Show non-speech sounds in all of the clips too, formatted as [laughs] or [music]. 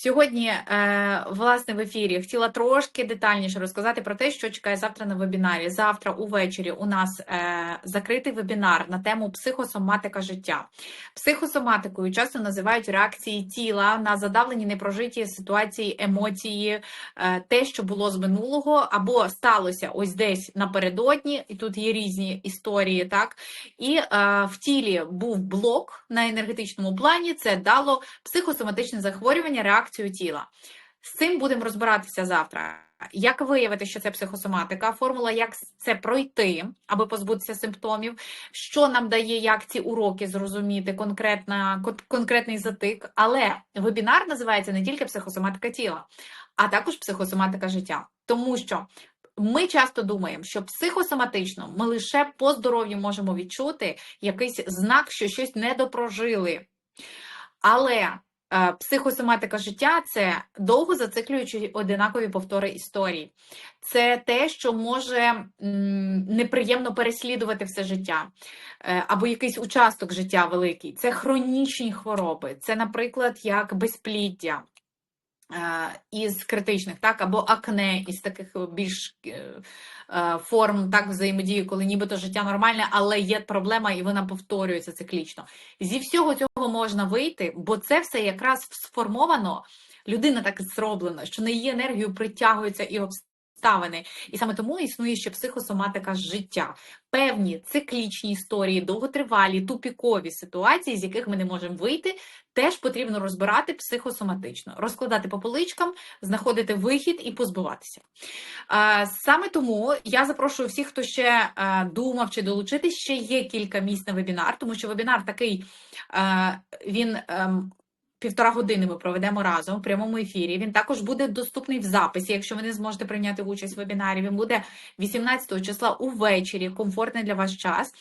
Сьогодні, е, власне, в ефірі хотіла трошки детальніше розказати про те, що чекає завтра на вебінарі. Завтра увечері у нас е, закритий вебінар на тему психосоматика життя. Психосоматикою часто називають реакції тіла на задавлені непрожиті ситуації, емоції, е, те, що було з минулого, або сталося ось десь напередодні, і тут є різні історії, так і в тілі був блок на енергетичному плані. Це дало психосоматичне захворювання, реакцію тіла. З цим будемо розбиратися завтра. Як виявити, що це психосоматика, формула, як це пройти, аби позбутися симптомів, що нам дає, як ці уроки зрозуміти, конкретна, конкретний затик. Але вебінар називається не тільки психосоматика тіла, а також психосоматика життя. Тому що ми часто думаємо, що психосоматично ми лише по здоров'ю можемо відчути якийсь знак, що щось недопрожили. Але психосоматика життя це довго зациклюючі одинакові повтори історій. Це те, що може неприємно переслідувати все життя, е, або якийсь участок життя великий. Це хронічні хвороби, це, наприклад, як безпліддя. Е, Із критичних, так, або акне із таких більш е, е, форм так взаємодії, коли нібито життя нормальне, але є проблема, і вона повторюється циклічно. Зі всього цього можна вийти, бо це все якраз сформовано. Людина так зроблена, що на її енергію притягуються і обставини. І саме тому існує ще психосоматика життя. Певні циклічні історії, довготривалі, тупікові ситуації, з яких ми не можемо вийти, теж потрібно розбирати психосоматично, розкладати по поличкам, знаходити вихід і позбуватися. Е, Саме тому я запрошую всіх, хто ще е, думав чи долучитись, ще є кілька місць на вебінар, тому що вебінар такий, е, він ем, півтора години ми проведемо разом в прямому ефірі. Він також буде доступний в записі, якщо ви не зможете прийняти участь в вебінарі. Він буде 18 числа увечері, комфортний для вас час.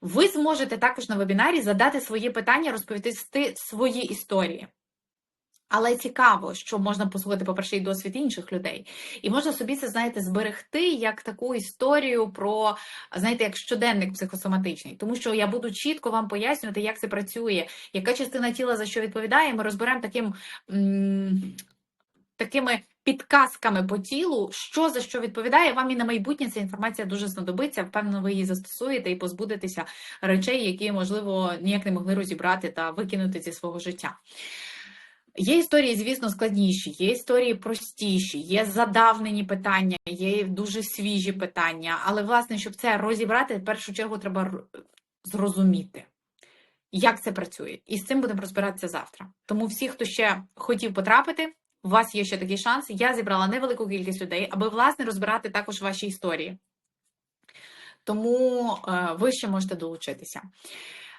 Ви зможете також на вебінарі задати свої питання, розповісти свої історії. Але цікаво, що можна послухати, по-перше, і досвід інших людей. І можна собі це, знаєте, зберегти як таку історію про, знаєте, як щоденник психосоматичний. Тому що я буду чітко вам пояснювати, як це працює, яка частина тіла за що відповідає. Ми розберемо таким. Такими підказками по тілу, що за що відповідає, вам і на майбутнє ця інформація дуже знадобиться. Впевнено, ви її застосуєте і позбудетеся речей, які, можливо, ніяк не могли розібрати та викинути зі свого життя. Є історії, звісно, складніші, є історії простіші, є задавнені питання, є дуже свіжі питання. Але, власне, щоб це розібрати, в першу чергу треба зрозуміти, як це працює. І з цим будемо розбиратися завтра. Тому всі, хто ще хотів потрапити, у вас є ще такий шанс. Я зібрала невелику кількість людей, аби, власне, розбирати також ваші історії. Тому е, ви ще можете долучитися.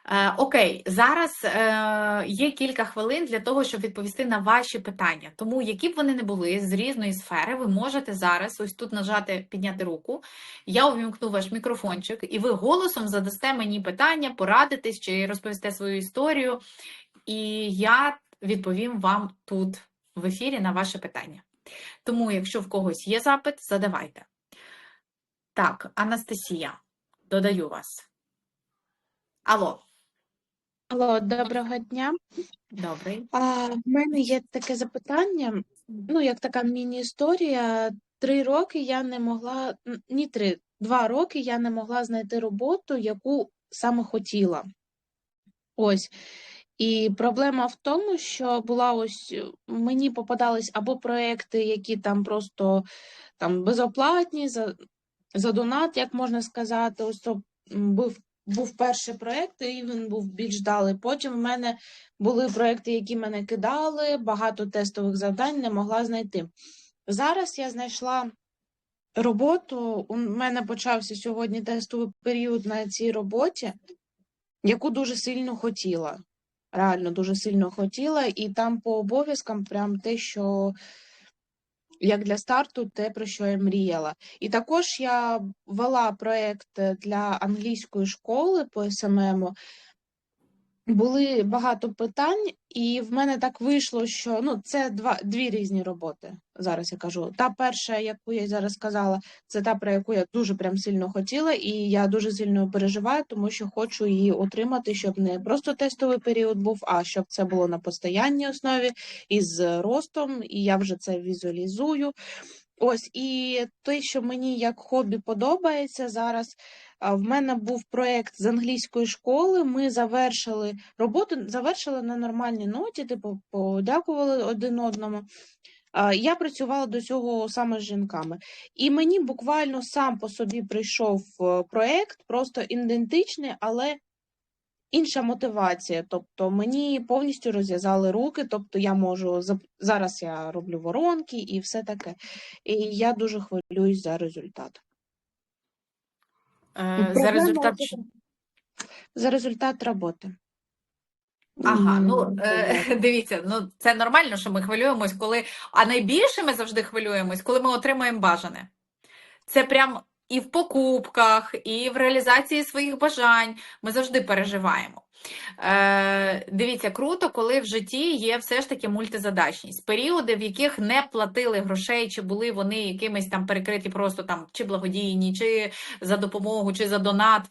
Е, Окей, зараз е, є кілька хвилин для того, щоб відповісти на ваші питання. Тому, які б вони не були з різної сфери, ви можете зараз ось тут нажати підняти руку. Я увімкну ваш мікрофончик, і ви голосом задасте мені питання, порадитесь чи розповісте свою історію. І я відповім вам тут в ефірі на ваше питання. Тому, якщо в когось є запит, задавайте. Так, Анастасія, додаю вас. Алло, Алло, доброго дня. добрий. А, в мене є таке запитання, ну, як така міні-історія. Три роки я не могла, ні три, два роки я не могла знайти роботу, яку саме хотіла. Ось. І проблема в тому, що була ось мені попадались або проекти, які там просто там безоплатні, за, за донат, як можна сказати. Ось то був, був перший проект, і він був більш далий. Потім в мене були проекти, які мене кидали, багато тестових завдань не могла знайти. Зараз я знайшла роботу. У мене почався сьогодні тестовий період на цій роботі, яку дуже сильно хотіла. Реально дуже сильно хотіла, і там по обов'язкам прям те, що як для старту, те, про що я мріяла. І також я вела проєкт для англійської школи по СММу. Були багато питань, і в мене так вийшло, що ну це два дві різні роботи. Зараз я кажу. Та перша, яку я зараз сказала, це та, про яку я дуже прям сильно хотіла, і я дуже сильно переживаю, тому що хочу її отримати, щоб не просто тестовий період був, а щоб це було на постоянній основі із ростом, і я вже це візуалізую. Ось і те, що мені як хобі подобається зараз. В мене був проєкт з англійської школи. Ми завершили роботу, завершили на нормальній ноті, типу, подякували один одному. Я працювала до цього саме з жінками, і мені буквально сам по собі прийшов е, проєкт, просто ідентичний, але інша мотивація. Тобто мені повністю розв'язали руки, тобто я можу зараз я роблю воронки і все таке. І я дуже хвилююсь за результат. Е, За результат. За результат роботи. Ага, ну е, [laughs] дивіться, ну це нормально, що ми хвилюємось, коли. А найбільше ми завжди хвилюємось, коли ми отримаємо бажане. Це прям і в покупках, і в реалізації своїх бажань. Ми завжди переживаємо. Е, дивіться, круто, коли в житті є все ж таки мультизадачність. Періоди, в яких не платили грошей, чи були вони якимись там перекриті, просто там чи благодійні, чи за допомогу, чи за донат.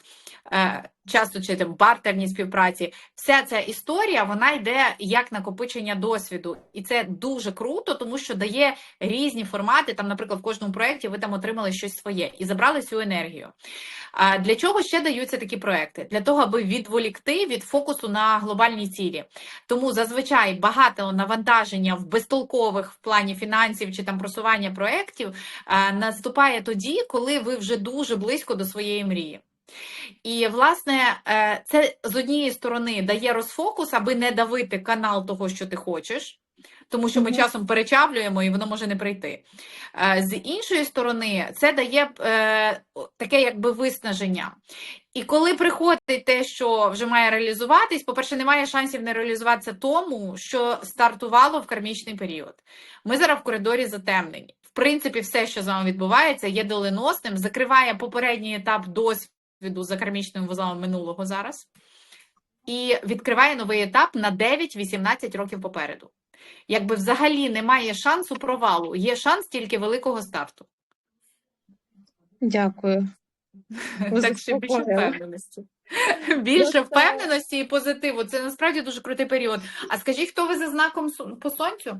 Е, часто чи там бартерній співпраці. Вся ця історія вона йде як накопичення досвіду, і це дуже круто, тому що дає різні формати. Там, наприклад, в кожному проєкті ви там отримали щось своє і забрали цю енергію. А для чого ще даються такі проекти? Для того, аби відволікти від фокусу на глобальні цілі. Тому зазвичай багато навантаження в безтолкових в плані фінансів чи там просування проєктів наступає тоді, коли ви вже дуже близько до своєї мрії. І, власне, е, це з однієї сторони дає розфокус, аби не давити канал того, що ти хочеш, тому що ми часом перечавлюємо і воно може не прийти. Е, З іншої сторони, це дає е, таке якби виснаження. І коли приходить те, що вже має реалізуватись, по-перше, немає шансів не реалізуватися тому, що стартувало в кармічний період. Ми зараз в коридорі затемнені. В принципі, все, що з вами відбувається, є доленосним, закриває попередній етап досвіду за кармічними вузлами минулого зараз, і відкриває новий етап на 9-18 років попереду. Якби взагалі немає шансу провалу, є шанс тільки великого старту. Дякую. [laughs] Так що більше впевненості. Більше впевненості і позитиву. Це насправді дуже крутий період. А скажіть, хто ви за знаком по сонцю?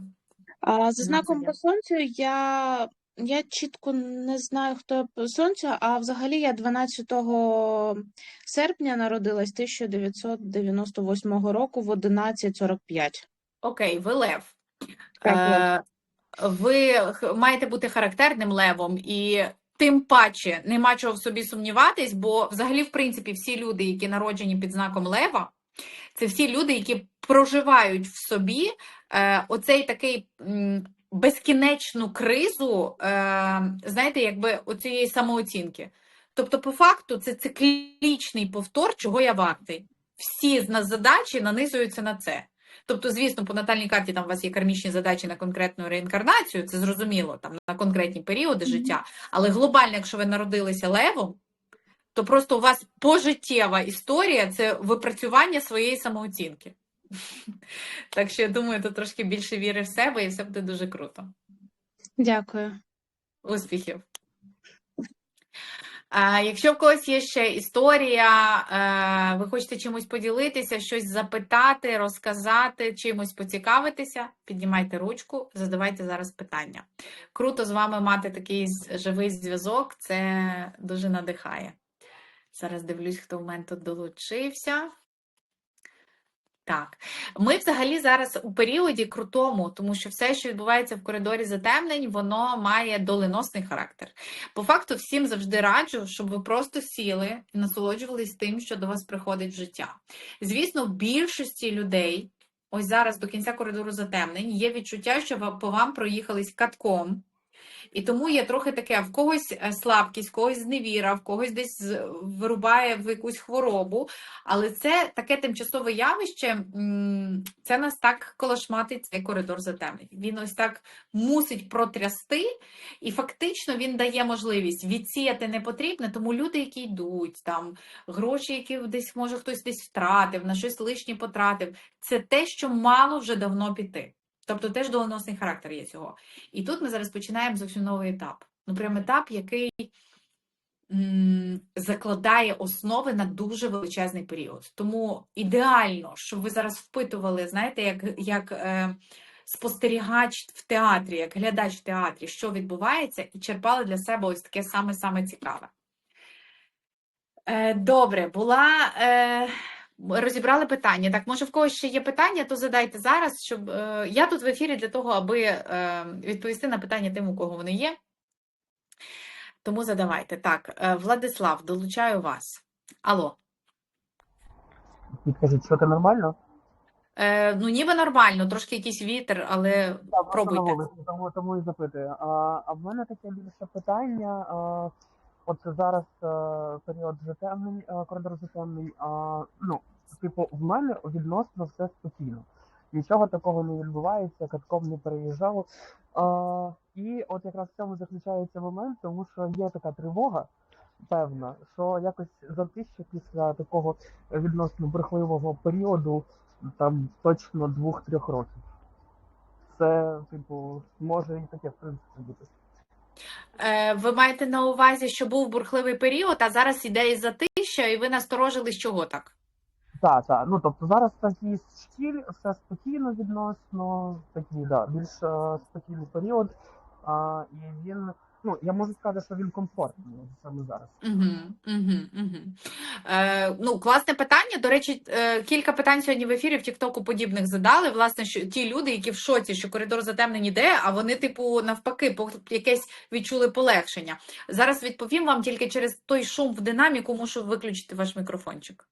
А за Ну, знаком по сонцю я, я чітко не знаю, хто я по сонцю, а взагалі я 12 серпня народилась 1998 року в 11.45. Окей, ви лев. Е, Ви маєте бути характерним левом, і тим паче нема чого в собі сумніватись, бо взагалі, в принципі, всі люди, які народжені під знаком лева, це всі люди, які проживають в собі е, оцей такий безкінечну кризу, е, знаєте, якби оцієї самооцінки. Тобто, по факту, це циклічний повтор, чого я вартий. Всі з нас задачі нанизуються на це. Тобто, звісно, по натальній карті там у вас є кармічні задачі на конкретну реінкарнацію, це зрозуміло, там на конкретні періоди Мгм. життя. Але глобально, якщо ви народилися левом, то просто у вас пожиттєва історія це випрацювання своєї самооцінки. [laughs] Так що я думаю, тут трошки більше віри в себе і все буде дуже круто. Дякую. Успіхів! А, якщо в когось є ще історія, е, ви хочете чимось поділитися, щось запитати, розказати, чимось поцікавитися, піднімайте ручку, задавайте зараз питання. Круто з вами мати такий живий зв'язок, це дуже надихає. Зараз дивлюсь, хто в мене тут долучився. Так, ми взагалі зараз у періоді крутому, тому що все, що відбувається в коридорі затемнень, воно має доленосний характер. По факту, всім завжди раджу, щоб ви просто сіли і насолоджувались тим, що до вас приходить в життя. Звісно, в більшості людей, ось зараз до кінця коридору затемнень, є відчуття, що по вам проїхались катком. І тому є трохи таке: в когось е, слабкість, в когось зневіра, в когось десь вирубає в якусь хворобу. Але це таке тимчасове явище, це нас так колошматить цей коридор затемнень. Він ось так мусить протрясти, і фактично він дає можливість відсіяти непотрібне, тому люди, які йдуть, там гроші, які десь може хтось десь втратив, на щось лишнє потратив, це те, що мало вже давно піти. Тобто теж доленосний характер є цього. І тут ми зараз починаємо зовсім новий етап. Ну, прям етап, який м, закладає основи на дуже величезний період. Тому ідеально, щоб ви зараз впитували, знаєте, як, як е, спостерігач в театрі, як глядач в театрі, що відбувається, і черпали для себе ось таке саме-саме цікаве. Е, добре, була. Е, Розібрали питання. Так, може, в когось ще є питання, то задайте зараз, щоб е, я тут в ефірі для того, аби е, відповісти на питання тим, у кого вони є. Тому задавайте. Так, е, Владислав, долучаю вас. Алло. Підкажіть, що ти нормально? Е, ну, ніби нормально, трошки якийсь вітер, але на пробуйте. тому, тому і запитую. А, а в мене таке більше питання. А, от зараз а, період затемнень, а, коридор затемнень. А, ну, типу, в мене відносно все спокійно. Нічого такого не відбувається, катком не переїжджав. А, і от якраз в цьому заключається момент, тому що є така тривога певна, що якось затище після такого відносно брехливого періоду, там точно двох-трьох років. Це, типу, може і таке, в принципі, бути. Е, ви маєте на увазі, що був бурхливий період, а зараз іде затища, і ви насторожили, з чого так? Так, так. Ну тобто зараз такий шкіль, все спокійно відносно, такий, да, більш е, спокійний період. А, і він, ну, я можу сказати, що він комфортний саме зараз. Угу, угу, угу. Е, ну, класне питання. До речі, е, кілька питань сьогодні в ефірі в Тіктоку подібних задали. Власне, що ті люди, які в шоці, що коридор затемнень іде, а вони, типу, навпаки, по- якесь відчули полегшення. Зараз відповім вам тільки через той шум в динаміку, мушу виключити ваш мікрофончик.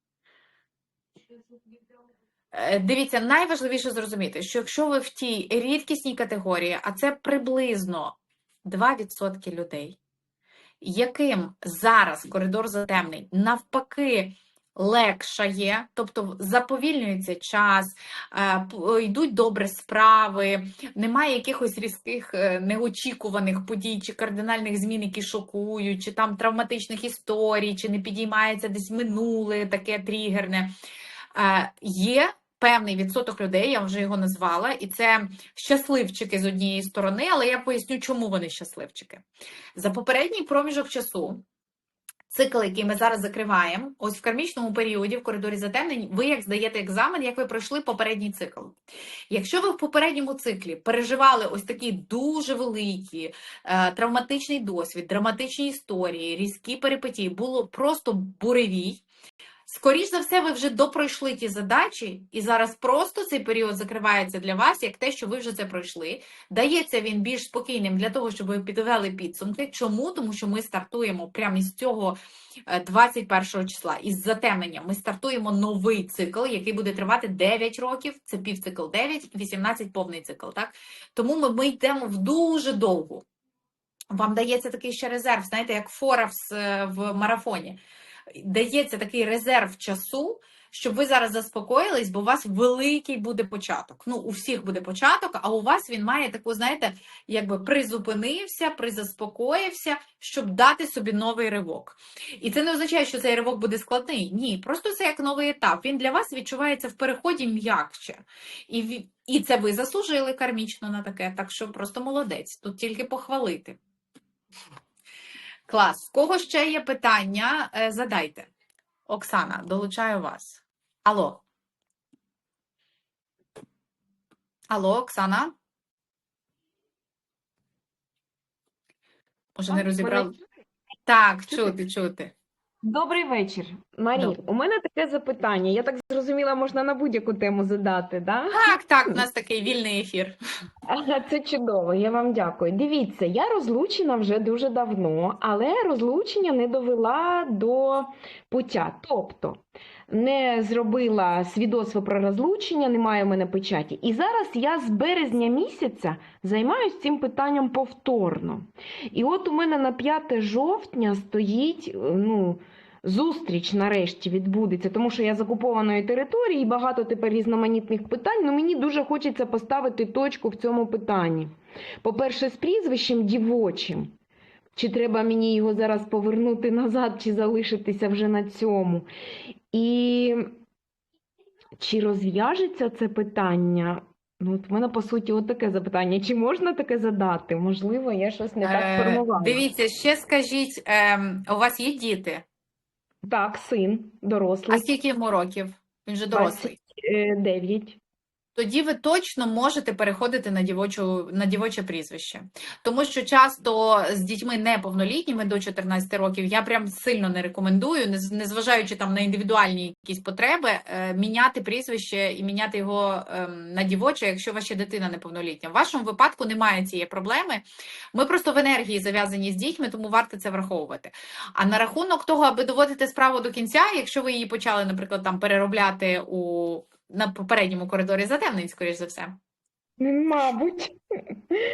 Е, Дивіться, найважливіше зрозуміти, що якщо ви в тій рідкісній категорії, а це приблизно 2% людей, яким зараз коридор затемнень навпаки легшає, тобто заповільнюється час, е, йдуть добре справи, немає якихось різких е, неочікуваних подій чи кардинальних змін, які шокують, чи там травматичних історій, чи не підіймається десь минуле таке тригерне. Е, Є певний відсоток людей, я вже його назвала, і це щасливчики з однієї сторони, але я поясню, чому вони щасливчики. За попередній проміжок часу, цикл, який ми зараз закриваємо, ось в кармічному періоді, в коридорі затемнень, ви як здаєте екзамен, як ви пройшли попередній цикл. Якщо ви в попередньому циклі переживали ось такі дуже великі, е, травматичний досвід, драматичні історії, різкі перипетії, було просто буревій. Скоріш за все, ви вже допройшли ті задачі, і зараз просто цей період закривається для вас як те, що ви вже це пройшли. Дається він більш спокійним для того, щоб ви підвели підсумки. Чому? Тому що ми стартуємо прямо із цього е, 21 числа, із затемнення. Ми стартуємо новий цикл, який буде тривати 9 років. Це півцикл 9 і 18 повний цикл. Так? Тому ми, ми йдемо в дуже довгу. Вам дається такий ще резерв, знаєте, як фора в марафоні. Дається такий резерв часу, щоб ви зараз заспокоїлись, бо у вас великий буде початок. Ну, у всіх буде початок, а у вас він має таку, знаєте, якби призупинився, призаспокоївся, щоб дати собі новий ривок. І це не означає, що цей ривок буде складний. Ні, просто це як новий етап. Він для вас відчувається в переході м'якче. І, і це ви заслужили кармічно на таке, так що просто молодець. Тут тільки похвалити. Клас. В кого ще є питання? Е, Задайте. Оксана, долучаю вас. Алло. Алло, Оксана? Може, не розібрали? Так, чути, чути. Добрий вечір, Марі. Добрий. У мене таке запитання. Я так зрозуміла, можна на будь-яку тему задати, да? Так, так, у нас такий вільний ефір. Це чудово, я вам дякую. Дивіться, я розлучена вже дуже давно, але розлучення не довела до пуття. Тобто не зробила свідоцтво про розлучення, немає в мене печаті. І зараз я з березня місяця займаюся цим питанням повторно. І от у мене на 5 жовтня стоїть е, ну, зустріч нарешті відбудеться, тому що я з окупованої території, і багато тепер різноманітних питань. Ну мені дуже хочеться поставити точку в цьому питанні. По-перше, з прізвищем дівочим. Чи треба мені його зараз повернути назад, чи залишитися вже на цьому? І чи розв'яжеться це питання? Ну, от в мене по суті от таке запитання. Чи можна таке задати? Можливо, я щось не так Е. Дивіться, ще скажіть, ем, у вас є діти? Так, син, дорослий. А скільки йому років? Він же дорослий. е, 9. Тоді ви точно можете переходити на дівочу на дівоче прізвище, тому що часто з дітьми неповнолітніми до 14 років я прям сильно не рекомендую, незважаючи там на індивідуальні якісь потреби, е, міняти прізвище і міняти його ем, на дівоче, якщо ваша дитина неповнолітня. В вашому випадку немає цієї проблеми. Ми просто в енергії зав'язані з дітьми, тому варто це враховувати. А на рахунок того, аби доводити справу до кінця, якщо ви її почали, наприклад, там переробляти у на попередньому коридорі затемнень, скоріш за все. Мабуть.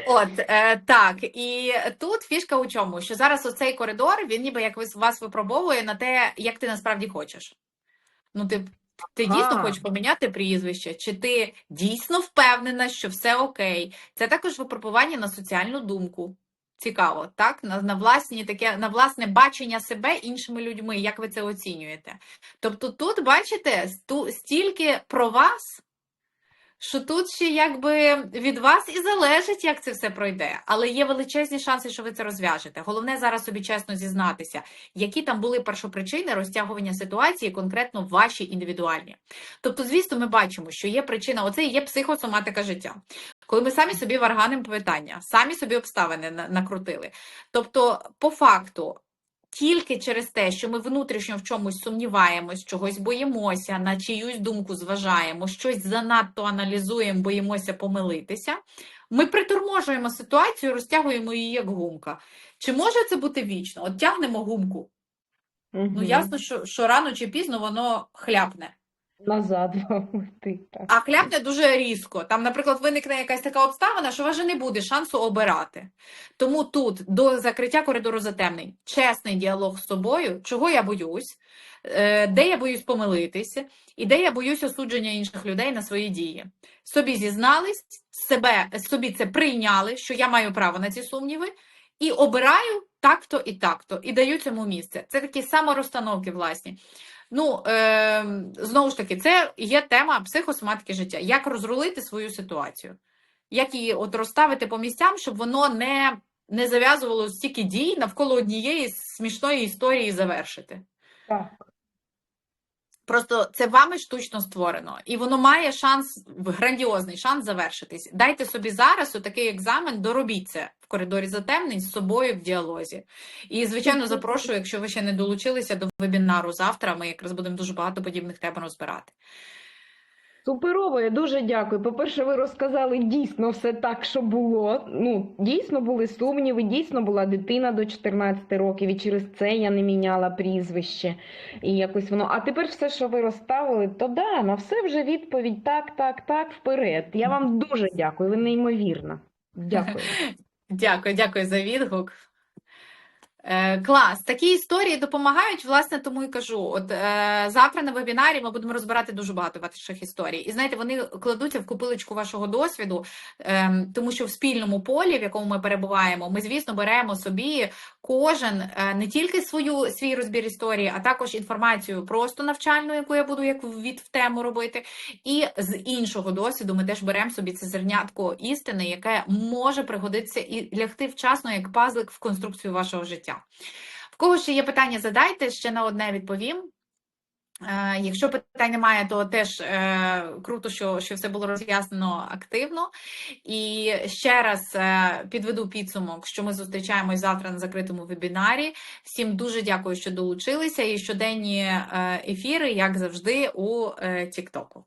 От е, так, і тут фішка у чому? Що зараз оцей коридор він ніби як вас випробовує на те, як ти насправді хочеш. Ну, ти, ти Ага. дійсно хочеш поміняти прізвище, чи ти дійсно впевнена, що все окей. Це також випробування на соціальну думку. Цікаво, так? На, на власні таке, на власне бачення себе іншими людьми, як ви це оцінюєте. Тобто, тут бачите сту- стільки про вас, що тут ще якби від вас і залежить, як це все пройде. Але є величезні шанси, що ви це розв'яжете. Головне зараз собі чесно зізнатися, які там були першопричини розтягування ситуації, конкретно ваші індивідуальні. Тобто, звісно, ми бачимо, що є причина, оце є психосоматика життя. Коли ми самі собі варганимо питання, самі собі обставини накрутили. Тобто, по факту, тільки через те, що ми внутрішньо в чомусь сумніваємось, чогось боїмося, на чиюсь думку зважаємо, щось занадто аналізуємо, боїмося помилитися, ми приторможуємо ситуацію, розтягуємо її як гумка. Чи може це бути вічно? От тягнемо гумку. Ну ясно, що, що рано чи пізно воно хляпне. Назад [laughs] лети, так. А хляпне дуже різко. Там, наприклад, виникне якась така обставина, що у вас вже не буде шансу обирати. Тому тут до закриття коридору затемнень чесний діалог з собою, чого я боюсь, е, де я боюсь помилитися, і де я боюсь осудження інших людей на свої дії. Собі зізнались, себе, собі це прийняли, що я маю право на ці сумніви, і обираю так-то і так-то, і даю цьому місце. Це такі саморозстановки власні. Ну, е, знову ж таки, це є тема психосоматики життя. Як розрулити свою ситуацію? Як її от розставити по місцям, щоб воно не, не зав'язувало стільки дій навколо однієї смішної історії завершити. Так. Просто це вами штучно створено, і воно має шанс, грандіозний шанс завершитись. Дайте собі зараз отакий екзамен, доробіть це в коридорі затемнень з собою в діалозі. І, звичайно, запрошую, якщо ви ще не долучилися до вебінару завтра, ми якраз будемо дуже багато подібних тем розбирати. Суперово, я дуже дякую. По-перше, ви розказали дійсно все так, що було. Ну, дійсно були сумніви, дійсно була дитина до 14 років, і через це я не міняла прізвище. І якось воно. А тепер все, що ви розставили, то да, на все вже відповідь так, так, так, вперед. Я вам дуже дякую, ви неймовірна. Дякую. [laughs] Дякую, дякую за відгук. Е, клас, такі історії допомагають, власне, тому і кажу. От е, завтра на вебінарі ми будемо розбирати дуже багато ваших історій. І знаєте, вони кладуться в купилочку вашого досвіду, е, тому що в спільному полі, в якому ми перебуваємо, ми, звісно, беремо собі кожен е, не тільки свою свій розбір історії, а також інформацію просто навчальну, яку я буду як від в тему робити. І з іншого досвіду ми теж беремо собі це зернятко істини, яке може пригодитися і лягти вчасно як пазлик в конструкцію вашого життя. В кого ще є питання, задайте, ще на одне відповім. Е, Якщо питань немає, то теж е, круто, що, що все було роз'яснено активно. І ще раз е, підведу підсумок, що ми зустрічаємось завтра на закритому вебінарі. Всім дуже дякую, що долучилися, і щоденні е, ефіри, як завжди, у е, Тіктоку.